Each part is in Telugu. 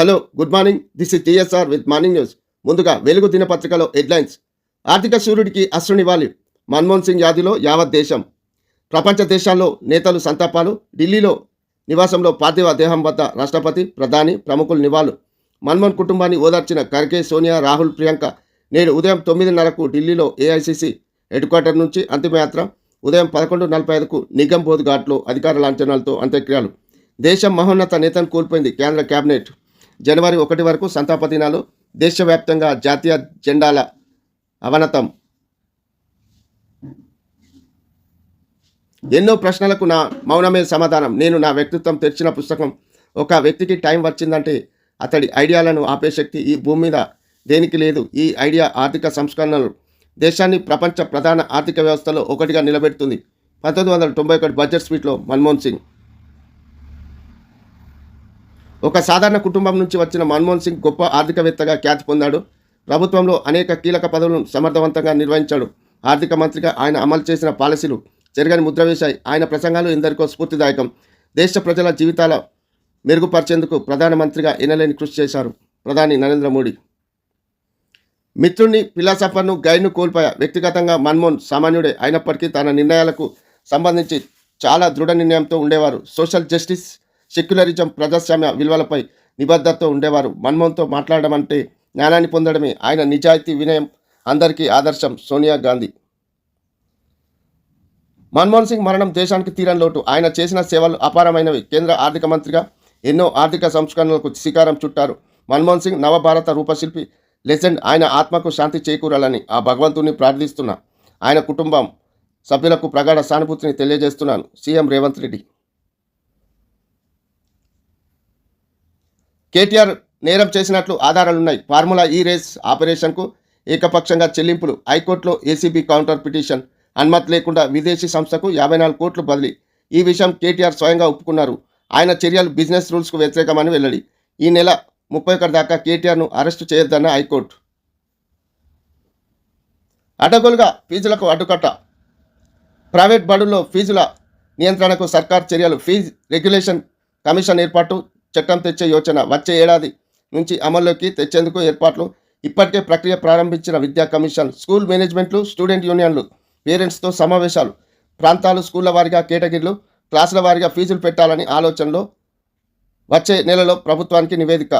Hello good morning this is TSR with morning news ముందుగా వెలుగు దినపత్రికలో హెడ్లైన్స్. ఆర్థిక సూర్యుడికి అశ్రునివ్వాలి మన్మోహన్ సింగ్ యాదిలో యావత్ దేశం. ప్రపంచ దేశాల్లో నేతలు సంతాపాలు. ఢిల్లీలో నివాసంలో పార్థివ దేహం వద్ద రాష్ట్రపతి ప్రధాని ప్రముఖులు నివాళులు. మన్మోహన్ కుటుంబాన్ని ఓదార్చిన ఖర్గే సోనియా రాహుల్ ప్రియాంక. నేడు ఉదయం తొమ్మిదిన్నరకు ఢిల్లీలో ఏఐసిసి హెడ్ క్వార్టర్ నుంచి అంతిమయాత్ర. ఉదయం పదకొండు నలభై ఐదుకు నిగం బోధ్ ఘాట్లో అధికార లాంఛనాలతో అంత్యక్రియలు. దేశం మహోన్నత నేతను కోల్పోయింది కేంద్ర కేబినెట్ జనవరి ఒకటి వరకు సంతాప దినాలు దేశవ్యాప్తంగా జాతీయ జెండాల అవనతం. ఎన్నో ప్రశ్నలకు నా మౌనమే సమాధానం. నేను నా వ్యక్తిత్వం తెరిచిన పుస్తకం ఒక వ్యక్తికి టైం వచ్చిందంటే అతడి ఐడియాలను ఆపే శక్తి ఈ భూమి మీద దేనికి లేదు. ఈ ఐడియా ఆర్థిక సంస్కరణలు దేశాన్ని ప్రపంచ ప్రధాన ఆర్థిక వ్యవస్థలో ఒకటిగా నిలబెడుతుంది. పంతొమ్మిది వందల తొంభై ఒకటి బడ్జెట్ స్పీట్లో మన్మోహన్ సింగ్ ఒక సాధారణ కుటుంబం నుంచి వచ్చిన మన్మోహన్ సింగ్ గొప్ప ఆర్థికవేత్తగా ఖ్యాతి పొందాడు. ప్రభుత్వంలో అనేక కీలక పదవులను సమర్థవంతంగా నిర్వహించాడు. ఆర్థిక మంత్రిగా ఆయన అమలు చేసిన పాలసీలు జరగని ముద్ర వేశాయి. ఆయన ప్రసంగాలు ఎందరికో స్ఫూర్తిదాయకం. దేశ ప్రజల జీవితాల మెరుగుపరిచేందుకు ప్రధానమంత్రిగా ఎనలేని కృషి చేశారు ప్రధాని నరేంద్ర మోడీ. మిత్రుణ్ణి ఫిలాసఫర్ను గైడ్ను కోల్పోయా వ్యక్తిగతంగా మన్మోహన్ సామాన్యుడే అయినప్పటికీ తన నిర్ణయాలకు సంబంధించి చాలా దృఢ నిర్ణయంతో ఉండేవారు. సోషల్ జస్టిస్ సెక్యులరిజం ప్రజాస్వామ్య విలువలపై నిబద్ధతతో ఉండేవారు. మన్మోహన్తో మాట్లాడడం అంటే జ్ఞానాన్ని పొందడమే ఆయన నిజాయితీ వినయం అందరికీ ఆదర్శం. సోనియా గాంధీ. మన్మోహన్ సింగ్ మరణం దేశానికి తీరని లోటు. ఆయన చేసిన సేవలు అపారమైనవి. కేంద్ర ఆర్థిక మంత్రిగా ఎన్నో ఆర్థిక సంస్కరణలకు శ్రీకారం చుట్టారు. మన్మోహన్ సింగ్ నవభారత రూపశిల్పి లెజెండ్. ఆయన ఆత్మకు శాంతి చేకూరాలని ఆ భగవంతుని ప్రార్థిస్తున్నా. ఆయన కుటుంబం సభ్యులకు ప్రగాఢ సానుభూతిని తెలియజేస్తున్నాను. సీఎం రేవంత్ రెడ్డి. కేటీఆర్ నేరం చేసినట్లు ఆధారాలున్నాయి. ఫార్ములా ఈ రేస్ ఆపరేషన్కు ఏకపక్షంగా చెల్లింపులు. హైకోర్టులో ఏసీబీ కౌంటర్ పిటిషన్. అనుమతి లేకుండా విదేశీ సంస్థకు యాభై నాలుగు కోట్లు బదిలీ. ఈ విషయం కేటీఆర్ స్వయంగా ఒప్పుకున్నారు. ఆయన చర్యలు బిజినెస్ రూల్స్కు వ్యతిరేకమని వెల్లడి. ఈ నెల ముప్పై ఒకటి దాకా కేటీఆర్ను అరెస్టు చేయొద్దన్న హైకోర్టు. అడ్డగోలుగా ఫీజులకు అడ్డుకట్ట. ప్రైవేట్ బడుల్లో ఫీజుల నియంత్రణకు సర్కార్ చర్యలు. ఫీజు రెగ్యులేషన్ కమిషన్ ఏర్పాటు చట్టం తెచ్చే యోచన వచ్చే ఏడాది నుంచి అమల్లోకి తెచ్చేందుకు ఏర్పాట్లు. ఇప్పటికే ప్రక్రియ ప్రారంభించిన విద్యా కమిషన్ స్కూల్ మేనేజ్మెంట్లు స్టూడెంట్ యూనియన్లు పేరెంట్స్తో సమావేశాలు ప్రాంతాలు స్కూళ్ళ వారిగా కేటగిరీలు క్లాసుల వారిగా ఫీజులు పెట్టాలని ఆలోచనలో వచ్చే నెలలో ప్రభుత్వానికి నివేదిక.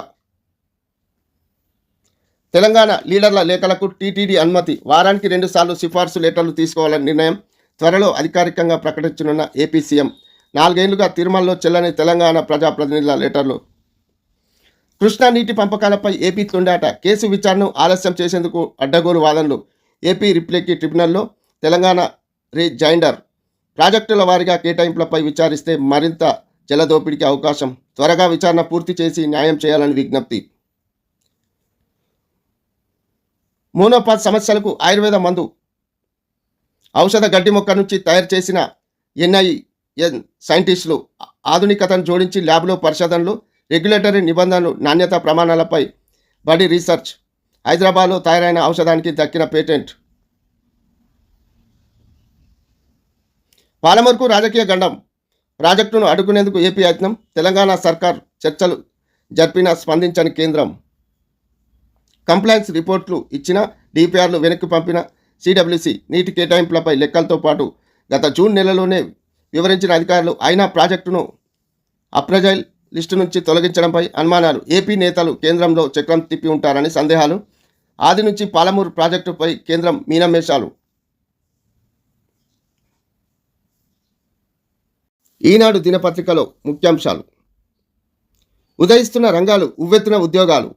తెలంగాణ లీడర్ల లేఖలకు టీటీడీ అనుమతి. వారానికి రెండుసార్లు సిఫార్సు లెటర్లు తీసుకోవాలని నిర్ణయం త్వరలో అధికారికంగా ప్రకటించనున్న ఏపీ సీఎం నాలుగేళ్ళుగా తిరుమలలో చెల్లని తెలంగాణ ప్రజాప్రతినిధుల లెటర్లు. కృష్ణా నీటి పంపకాలపై ఏపీ తుండాట కేసు విచారణను ఆలస్యం చేసేందుకు అడ్డగోలు వాదనలు. ఏపీ రిప్లేకి ట్రిబ్యునల్లో తెలంగాణ రీజైండర్. ప్రాజెక్టుల వారీగా కేటాయింపులపై విచారిస్తే మరింత జలదోపిడికి అవకాశం. త్వరగా విచారణ పూర్తి చేసి న్యాయం చేయాలని విజ్ఞప్తి. మోనోపాత్ సమస్యలకు ఆయుర్వేద మందు. ఔషధ గడ్డి మొక్క నుంచి తయారు చేసిన ఎన్ఐ సైంటిస్టులు ఆధునికతను జోడించి ల్యాబ్లో పరిశోధనలు రెగ్యులేటరీ నిబంధనలు నాణ్యత ప్రమాణాలపై బడి రీసెర్చ్. హైదరాబాద్లో తయారైన ఔషధానికి దక్కిన పేటెంట్. పాలమూరుకు రాజకీయ గండం. ప్రాజెక్టును అడ్డుకునేందుకు ఏపీ యత్నం. తెలంగాణ సర్కార్ చర్చలు జరిపిన స్పందించని కేంద్రం. కంప్లైంట్స్ రిపోర్ట్లు ఇచ్చిన డిపిఆర్లు వెనక్కి పంపిన సిడబ్ల్యూసి నీటి కేటాయింపులపై లెక్కలతో పాటు గత జూన్ నెలలోనే వివరించిన అధికారులు. అయినా ప్రాజెక్టును అప్రజైల్ లిస్టు నుంచి తొలగించడంపై అనుమానాలు. ఏపీ నేతలు కేంద్రంలో చక్రం తిప్పి ఉంటారని సందేహాలు. ఆది నుంచి పాలమూరు ప్రాజెక్టుపై కేంద్రం మీనమేషాలు. ఈనాడు దినపత్రికలో ముఖ్యాంశాలు. ఉదయిస్తున్న రంగాలు ఉవ్వెత్తున ఉద్యోగాలు.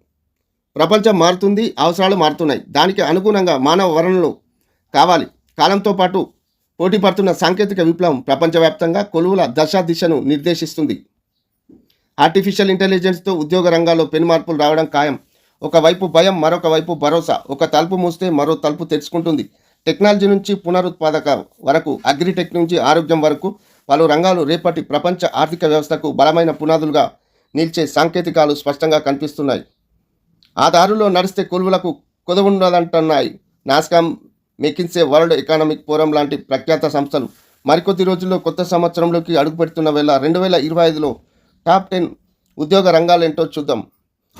ప్రపంచం మారుతుంది అవసరాలు మారుతున్నాయి. దానికి అనుగుణంగా మానవ వనరులు కావాలి. కాలంతో పాటు పోటీ పడుతున్న సాంకేతిక విప్లవం ప్రపంచవ్యాప్తంగా కొలువుల దశ దిశను నిర్దేశిస్తుంది. ఆర్టిఫిషియల్ ఇంటెలిజెన్స్తో ఉద్యోగ రంగాల్లో పెను మార్పులు రావడం ఖాయం. ఒకవైపు భయం మరొక వైపు భరోసా. ఒక తలుపు మూస్తే మరో తలుపు తెరుచుకుంటుంది. టెక్నాలజీ నుంచి పునరుత్పాదక వరకు అగ్రిటెక్ నుంచి ఆరోగ్యం వరకు పలు రంగాలు రేపటి ప్రపంచ ఆర్థిక వ్యవస్థకు బలమైన పునాదులుగా నిలిచే సాంకేతికాలు స్పష్టంగా కనిపిస్తున్నాయి. ఆ దారులో నడిస్తే కొలువులకు కొదవుండాలంటున్నాయి NASSCOM McKinsey World Economic Forum లాంటి ప్రఖ్యాత సంస్థలు. మరికొద్ది రోజుల్లో కొత్త సంవత్సరంలోకి అడుగుపెడుతున్న వేళ రెండు వేల ఇరవై ఐదులో టాప్ టెన్ ఉద్యోగ రంగాలు ఏంటో చూద్దాం.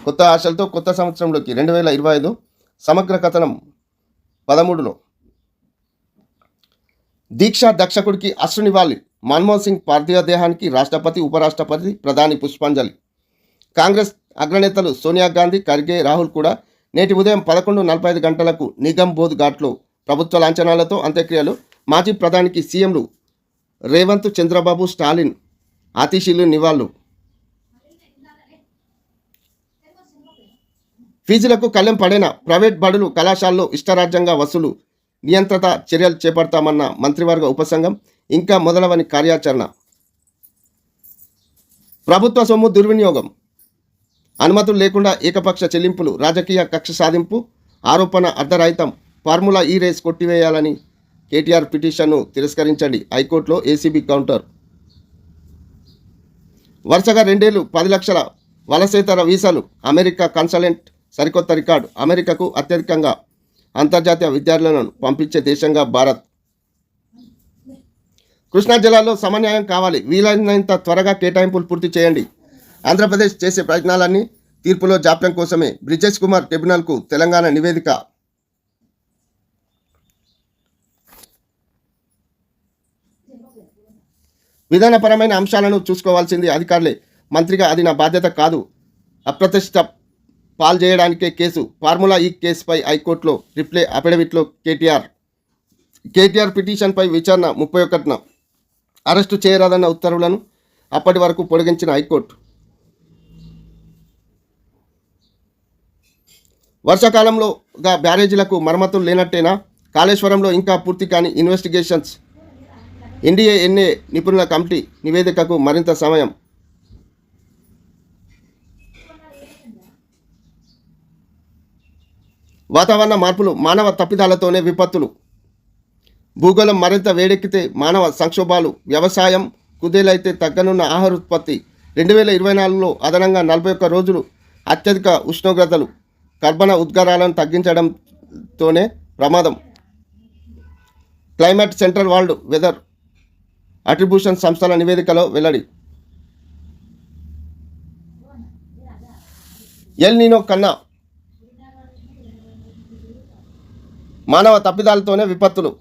కొత్త ఆశలతో కొత్త సంవత్సరంలోకి రెండు వేల ఇరవై ఐదు సమగ్ర కథనం పదమూడులో. దీక్షా దక్షకుడికి అశ్రునివాలి మన్మోహన్ సింగ్ పార్థివ దేహానికి రాష్ట్రపతి ఉపరాష్ట్రపతి ప్రధాని పుష్పాంజలి. కాంగ్రెస్ అగ్రనేతలు సోనియా గాంధీ ఖర్గే రాహుల్ కూడా నేటి ఉదయం పదకొండు నలభై ఐదు గంటలకు నిగమ్ బోధ్ ఘాట్లో ప్రభుత్వ లాంఛనాలతో అంత్యక్రియలు. మాజీ ప్రధానికి సీఎంలు రేవంత్ చంద్రబాబు స్టాలిన్ ఆతిశీలు నివాళులు. ఫీజులకు కళ్ళెం పడిన ప్రైవేట్ బడులు కళాశాలలో ఇష్టరాజ్యంగా వసూలు. నియంత్రిత చర్యలు చేపడతామన్న మంత్రివర్గ ఉపసంఘం ఇంకా మొదలవని కార్యాచరణ. ప్రభుత్వ సొమ్ము దుర్వినియోగం. అనుమతులు లేకుండా ఏకపక్ష చెల్లింపులు రాజకీయ కక్ష సాధింపు ఆరోపణ అర్ధరహితం. ఫార్ములా ఈ రేస్ కొట్టివేయాలని కేటీఆర్ పిటిషన్ను తిరస్కరించండి హైకోర్టులో ఏసీబీ కౌంటర్. వరుసగా రెండేళ్ళు పది లక్షల వలసేతర వీసాలు అమెరికా కన్సల్టెంట్ సరికొత్త రికార్డు. అమెరికాకు అత్యధికంగా అంతర్జాతీయ విద్యార్థులను పంపించే దేశంగా భారత్. కృష్ణా జిల్లాలో సమన్వయం కావాలి. వీలైనంత త్వరగా కేటాయింపులు పూర్తి చేయండి. ఆంధ్రప్రదేశ్ చేసే ప్రయత్నాలన్నీ తీర్పులో జాప్యం కోసమే. బ్రిజేష్ కుమార్ ట్రిబ్యునల్కు తెలంగాణ నివేదిక విధానపరమైన అంశాలను చూసుకోవాల్సింది అధికారులే. మంత్రిగా అది నా బాధ్యత కాదు. అప్రతిష్ట పాల్ చేయడానికే కేసు. ఫార్ములా ఈ కేసుపై హైకోర్టులో రిప్లై అఫిడవిట్లో కేటీఆర్. కేటీఆర్ పిటిషన్పై విచారణ ముప్పై ఒకటిన అరెస్టు చేయరాదన్న ఉత్తర్వులను అప్పటి వరకు పొడిగించిన హైకోర్టు. వర్షాకాలంలోగా బ్యారేజీలకు మరమ్మతులు లేనట్టేనా? కాళేశ్వరంలో ఇంకా పూర్తి కాని ఇన్వెస్టిగేషన్స్ ఎన్డీఏ ఎన్ఏ నిపుణుల కమిటీ నివేదికకు మరింత సమయం. వాతావరణ మార్పులు మానవ తప్పిదాలతోనే విపత్తులు. భూగోళం మరింత వేడెక్కితే మానవ సంక్షోభాలు వ్యవసాయం కుదేలైతే తగ్గనున్న ఆహార ఉత్పత్తి రెండు వేల ఇరవై నాలుగులో అదనంగా నలభై ఒక్క రోజులు అత్యధిక ఉష్ణోగ్రతలు కర్బన ఉద్గారాలను తగ్గించడంతోనే ప్రమాదం. Climate Central World Weather Attribution సంస్థల నివేదికలో వెల్లడి. ఎల్ నీనో కన్నా మానవ తప్పిదాలతోనే విపత్తులు.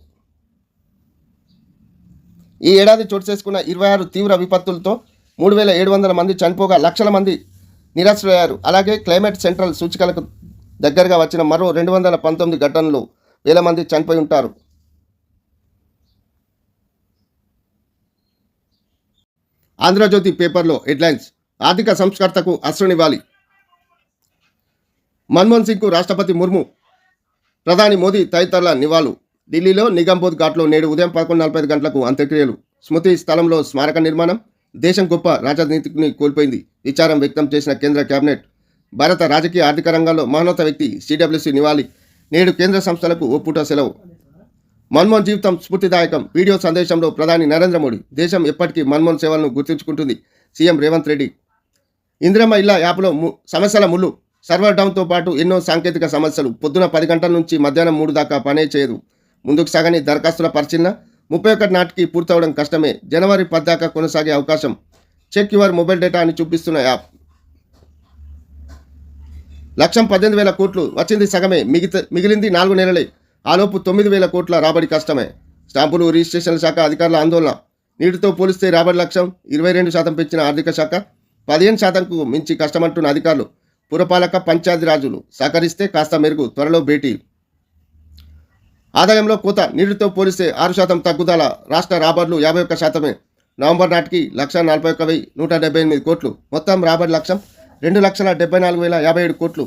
ఈ ఏడాది చోటు చేసుకున్న ఇరవై ఆరు తీవ్ర విపత్తులతో మూడు వేల ఏడు వందల మంది చనిపోగా లక్షల మంది నిరాశ్రయ్యారు అలాగే క్లైమేట్ సెంట్రల్ సూచికలకు దగ్గరగా వచ్చిన మరో రెండు వందల పంతొమ్మిది ఘటనలు వేల మంది చనిపోయి ఉంటారు. ఆంధ్రజ్యోతి పేపర్లో హెడ్లైన్స్ ఆర్థిక సంస్కర్తకు అశ్రునివ్వాలి. మన్మోహన్ సింగ్కు రాష్ట్రపతి ముర్ము ప్రధాని మోదీ తదితరుల నివాళులు. ఢిల్లీలో నిగంబోధ్ ఘాట్లో నేడు ఉదయం పదకొండు నలభై గంటలకు అంత్యక్రియలు. స్మృతి స్థలంలో స్మారక నిర్మాణం. దేశం గొప్ప రాజనీతిని కోల్పోయింది. విచారం వ్యక్తం చేసిన కేంద్ర కేబినెట్ భారత రాజకీయ ఆర్థిక రంగంలో మహోన్నత వ్యక్తి సిడబ్ల్యూసీ నివాళి. నేడు కేంద్ర సంస్థలకు ఓ పూట సెలవు. మన్మోహన్ జీవితం స్ఫూర్తిదాయకం. వీడియో సందేశంలో ప్రధాని నరేంద్ర మోడీ. దేశం ఎప్పటికీ మన్మోహన్ సేవలను గుర్తుంచుకుంటుంది. సీఎం రేవంత్ రెడ్డి. ఇందిరమ్మ ఇళ్ళ యాప్లో ము- సమస్యల ముళ్ళు. సర్వర్ డౌన్తో పాటు ఎన్నో సాంకేతిక సమస్యలు. పొద్దున పది గంటల నుంచి మధ్యాహ్నం మూడు దాకా పనే చేయదు. ముందుకు సాగని దరఖాస్తుల పరిశీలన. ముప్పై ఒకటి నాటికి పూర్తవడం కష్టమే. జనవరి పది దాకా కొనసాగే అవకాశం. చెక్ యువర్ మొబైల్ డేటా అని చూపిస్తున్న యాప్. లక్షం పద్దెనిమిది వేల కోట్లు వచ్చింది సగమే. మిగిత మిగిలింది నాలుగు నెలలే. ఆలోపు తొమ్మిది వేల కోట్ల రాబడి కష్టమే. స్టాంపులు రిజిస్ట్రేషన్ శాఖ అధికారుల ఆందోళన. నీటితో పోలిస్తే రాబడి లక్ష్యం ఇరవై రెండు శాతం పెంచిన ఆర్థిక శాఖ పదిహేను శాతంకు మించి కష్టమంటున్న అధికారులు. పురపాలక పంచాయతీ రాజులు సహకరిస్తే కాస్త మెరుగు త్వరలో భేటీ. ఆదాయంలో కోత నీటితో పోలిస్తే ఆరు శాతం తగ్గుదల రాష్ట్ర రాబడులు యాభై ఒక్క శాతమే. నవంబర్ నాటికి లక్ష నలభై ఒక్క వెయ్యి నూట డెబ్బై ఎనిమిది కోట్లు. మొత్తం రాబడి లక్ష్యం రెండు లక్షల డెబ్బై నాలుగు వేల యాభై ఏడు కోట్లు.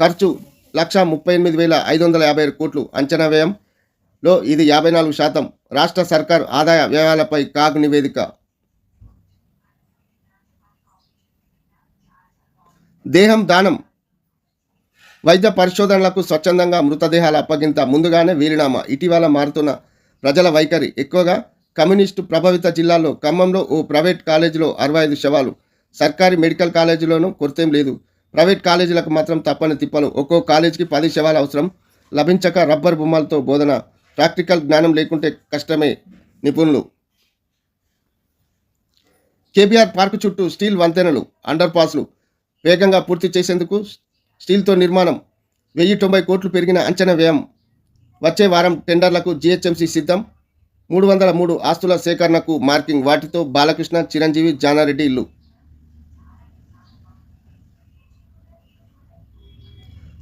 ఖర్చు లక్ష ముప్పై ఎనిమిది వేల ఐదు వందల యాభై ఏడు కోట్లు అంచనా వ్యయంలో ఇది యాభై నాలుగు శాతం. రాష్ట్ర సర్కారు ఆదాయ వ్యయాలపై కాగ్ నివేదిక. దేహం దానం వైద్య పరిశోధనలకు స్వచ్ఛందంగా మృతదేహాల అప్పగింత ముందుగానే వీలునామా. ఇటీవల మారుతున్న ప్రజల వైఖరి ఎక్కువగా కమ్యూనిస్టు ప్రభావిత జిల్లాల్లో ఖమ్మంలో ఓ ప్రైవేట్ కాలేజీలో అరవై ఐదు శవాలు. సర్కారీ మెడికల్ కాలేజీలోనూ కొరతేం లేదు. ప్రైవేట్ కాలేజీలకు మాత్రం తప్పని తిప్పలు. ఒక్కో కాలేజీకి పది శవాలు అవసరం. లభించక రబ్బర్ బొమ్మలతో బోధన. ప్రాక్టికల్ జ్ఞానం లేకుంటే కష్టమే. నిపుణులు. కేబీఆర్ పార్కు చుట్టూ స్టీల్ వంతెనలు అండర్ పాస్లు వేగంగా పూర్తి చేసేందుకు స్టీల్తో నిర్మాణం. వెయ్యి తొంభై కోట్లు పెరిగిన అంచనా వ్యయం. వచ్చే వారం టెండర్లకు జీహెచ్ఎంసీ సిద్ధం. మూడు వందల మూడు ఆస్తుల సేకరణకు మార్కింగ్. వాటితో బాలకృష్ణ చిరంజీవి జానారెడ్డి ఇల్లు.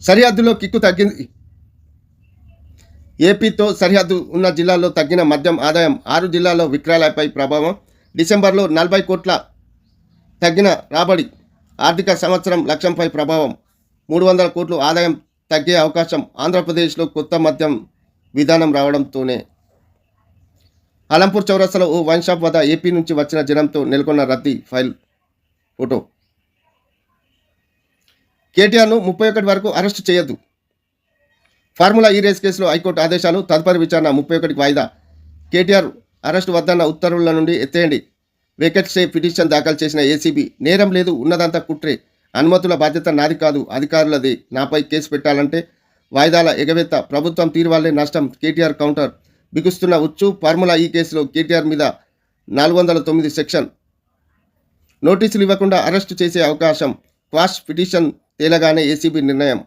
సరిహద్దులో కిక్కు తగ్గింది. ఏపీతో సరిహద్దు ఉన్న జిల్లాల్లో తగ్గిన మద్యం ఆదాయం ఆరు జిల్లాల్లో విక్రయాలపై ప్రభావం. డిసెంబర్లో నలభై కోట్ల తగ్గిన రాబడి. ఆర్థిక సంవత్సరం లక్ష్యంపై ప్రభావం. మూడు వందల కోట్లు ఆదాయం తగ్గే అవకాశం ఆంధ్రప్రదేశ్లో కొత్త మద్యం విధానం రావడంతోనే. అలంపూర్ చౌరస్తాలో ఓ వైన్ షాప్ వద్ద ఏపీ నుంచి వచ్చిన జనంతో నెలకొన్న రద్దీ ఫైల్ ఫోటో. కేటీఆర్ను ముప్పై ఒకటి వరకు అరెస్టు చేయొద్దు. ఫార్ములా ఈ రేస్ కేసులో హైకోర్టు ఆదేశాలు తదుపరి విచారణ ముప్పై ఒకటికి వాయిదా. కేటీఆర్ అరెస్టు వద్దన్న ఉత్తర్వుల నుండి ఎత్తేయండి. వెకెట్ స్టే పిటిషన్ దాఖలు చేసిన ఏసీబీ నేరం లేదు ఉన్నదంతా కుట్రే. అనుమతుల బాధ్యత నాది కాదు అధికారులది. నాపై కేసు పెట్టాలంటే వాయిదాల ఎగవేత ప్రభుత్వం తీరు నష్టం కేటీఆర్ కౌంటర్. బిగుస్తున్న ఉచ్చు ఫార్ములా ఈ కేసులో కేటీఆర్ మీద నాలుగు వందల తొమ్మిది సెక్షన్. నోటీసులు ఇవ్వకుండా అరెస్టు చేసే అవకాశం క్వాష్ పిటిషన్ తేలగానే ఏసీబీ నిర్ణయం.